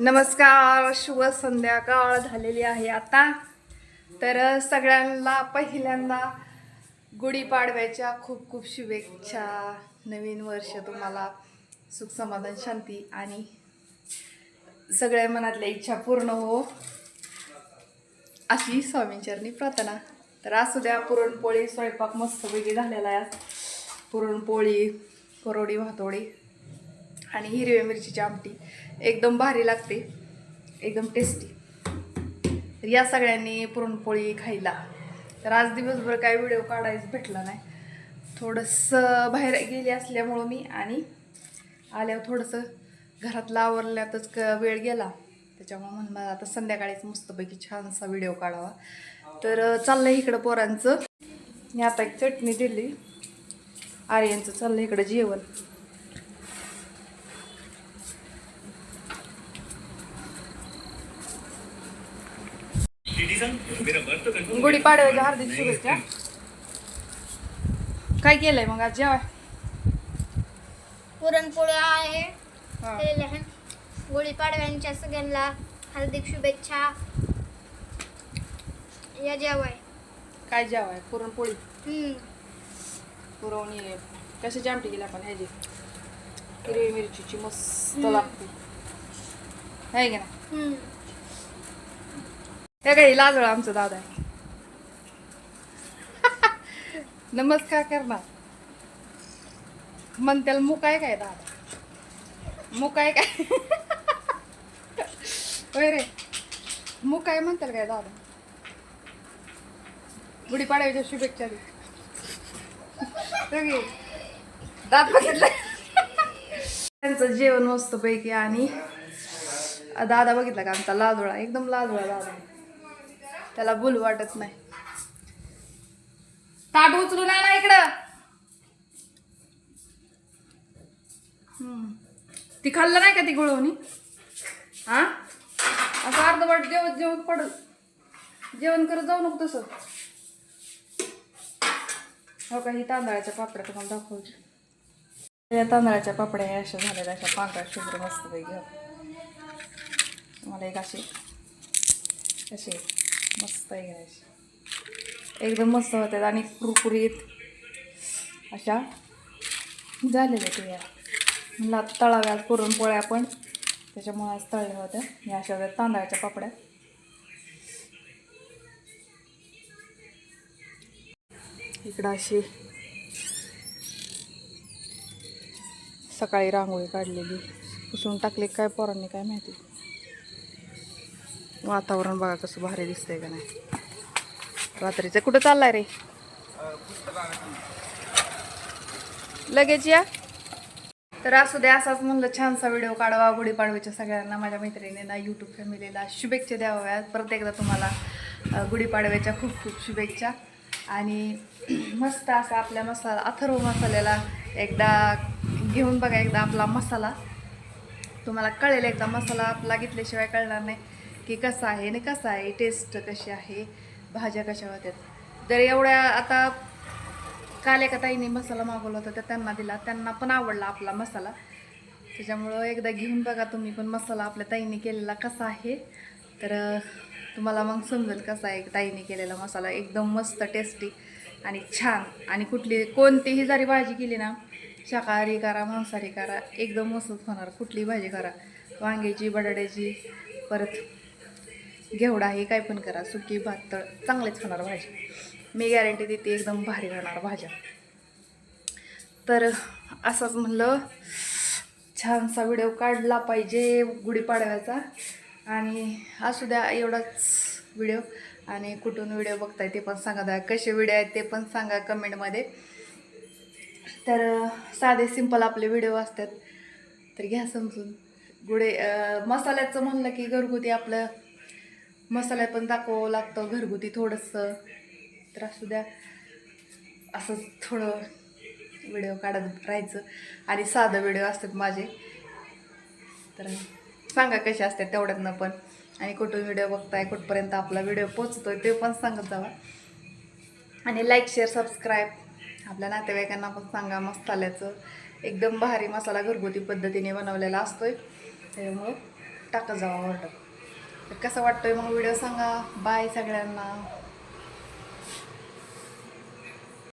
नमस्कार शुभ संध्याकाळ झालेली आहे आता. तर सगळ्यांना पहिल्यांदा गुढीपाडव्याच्या खूप खूप शुभेच्छा. नवीन वर्ष तुम्हाला सुख समाधान शांती आणि सगळ्या मनातल्या इच्छा पूर्ण हो. अशी स्वामींचरणी प्रार्थना. तर असू द्या पुरणपोळी स्वयंपाक मस्तपैकी झालेला आहे. पुरणपोळी करोडी भातोडी. आणि हिरव्या मिरचीची आमटी. एकदम भारी लागते. एकदम टेस्टी तर या सगळ्यांनी पुरणपोळी खायला. तर आज दिवसभर काय व्हिडिओ काढायचं भेटला नाही. थोडंसं बाहेर गेली असल्यामुळं मी आणि आल्यावर थोडंसं घरातलं आवरल्यातच क वेळ गेला. त्याच्यामुळे म्हणलं आता संध्याकाळीच मस्तपैकी छानसा व्हिडिओ काढावा. तर चाललं इकडं पोरांचं. मी आता एक चटणी दिली. आर्यांचं चाललं इकडं जेवण. गुढीपाडव्याच्या हार्दिक शुभेच्छा काय? केलंय मग आज जेवाय? पुरणपोळी आहे हा. आहे गुढीपाडव्यांच्या सगळ्यांना हार्दिक शुभेच्छा. या जेवाय. काय जेवाय? पुरणपोळी? हम्म. पुरवणी कशाची आमटी केली आपण? ह्याची. हिरवी मिरचीची मस्त लागते. आहे का ना हम्म. हे काही लाजळ आमचं दादा आहे. नमस्कार करणार. मन त्याला मुक आहे काय दादा? मुक आहे काय? होय रे. मुक आहे म्हणतात काय दादा? गुढीपाडव्याच्या शुभेच्छा दे दात बघितलं. त्यांचं जेवण मस्त पैकी आणि दादा बघितला का आमचा लाजोळा एकदम लाजोळा दादा. त्याला भूल वाटत नाही. ताट उचलून आणा इकडं. ती खाल्लं नाही का ती गुळवणी? हा? असं अर्धवट जेवत जेवत पडल जेवण करत जाऊ नको तसं. हो का ही तांदळाच्या पापड्या तुम्हाला दाखवते. या तांदळाच्या पापड्या ह्या अशा झालेल्या अशा पांढऱ्या शुभ्र मस्त पैकी. मला एक अशी असे मस्त आहे गणेश एकदम मस्त होतात आणि कुरकुरीत अशा झालेल्या तयार या म्हणलं आता तळाव्यात पुरणपोळ्या पण त्याच्यामुळे आज तळल्या होत्या या अशा होत्या तांदळाच्या पापड्या इकडं अशी सकाळी रांगोळी काढलेली पुसून टाकली काय पोरांनी काय माहिती वातावरण बघा कसं भारी दिसतंय का नाही. रात्रीचं कुठं चाललाय रे? लगेच या. तर असू दे असाच म्हणलं छानसा व्हिडिओ काढावा गुढीपाडव्याच्या सगळ्यांना माझ्या मैत्रिणींना यूट्यूब फॅमिलीला शुभेच्छा द्याव्यात. परत एकदा तुम्हाला गुढीपाडव्याच्या खूप खूप शुभेच्छा. आणि मस्त असा आपल्या मसाला अथर्व मसाल्याला एकदा घेऊन बघा एकदा आपला मसाला. तुम्हाला कळेल एकदा मसाला आपला घेतल्याशिवाय कळणार नाही. की कसा आहे आणि कसा आहे? टेस्ट कशी आहे? भाज्या कशा होत्यात जर एवढ्या आता काल एका ताईने मसाला मागवला होता तर त्यांना दिला. त्यांना पण आवडला आपला मसाला. त्याच्यामुळं एकदा घेऊन बघा तुम्ही पण मसाला आपल्या ताईने केलेला कसा आहे. तर तुम्हाला मग समजेल कसा आहे ताईने केलेला मसाला. एकदम मस्त टेस्टी आणि छान. आणि कुठली कोणतीही जरी भाजी केली ना शाकाहारी करा मांसाहारी करा एकदम मस्तच होणार. कुठली भाजी करा. वांग्याची बटाट्याची परत घेवडा हे काय पण करा सुकी भात चांगलेच होणार भाजी मी गॅरंटी देते एकदम भारी राहणार भाज्या. तर असंच म्हणलं छानसा व्हिडिओ काढला पाहिजे गुढीपाडव्याचा. आणि असू द्या एवढाच व्हिडिओ आणि कुठून व्हिडिओ बघताय ते पण सांगा द्या कसे व्हिडिओ आहेत ते पण सांगा कमेंटमध्ये तर साधे सिंपल आपले व्हिडिओ असतात. तर घ्या समजून. गुढे मसाल्याचं म्हणलं की घरगुती आपलं मसाला पण दाखवावं लागतं घरगुती थोडंसं. तर असू द्या. असंच थोडं व्हिडिओ काढत राहायचं. आणि साधं व्हिडिओ असतात माझे. तर सांगा कसे असतात तेवढ्यातनं पण. आणि कुठून व्हिडिओ बघताय कुठपर्यंत आपला व्हिडिओ पोचतोय ते पण सांगत जावा. आणि लाईक शेअर सबस्क्राईब आपल्या नातेवाईकांना पण सांगा मसाल्याचं. एकदम भारी मसाला घरगुती पद्धतीने बनवलेला असतोय. त्यामुळं टाकत जावा ऑर्डर कसं वाटतोय मग व्हिडिओ सांगा. बाय सगळ्यांना.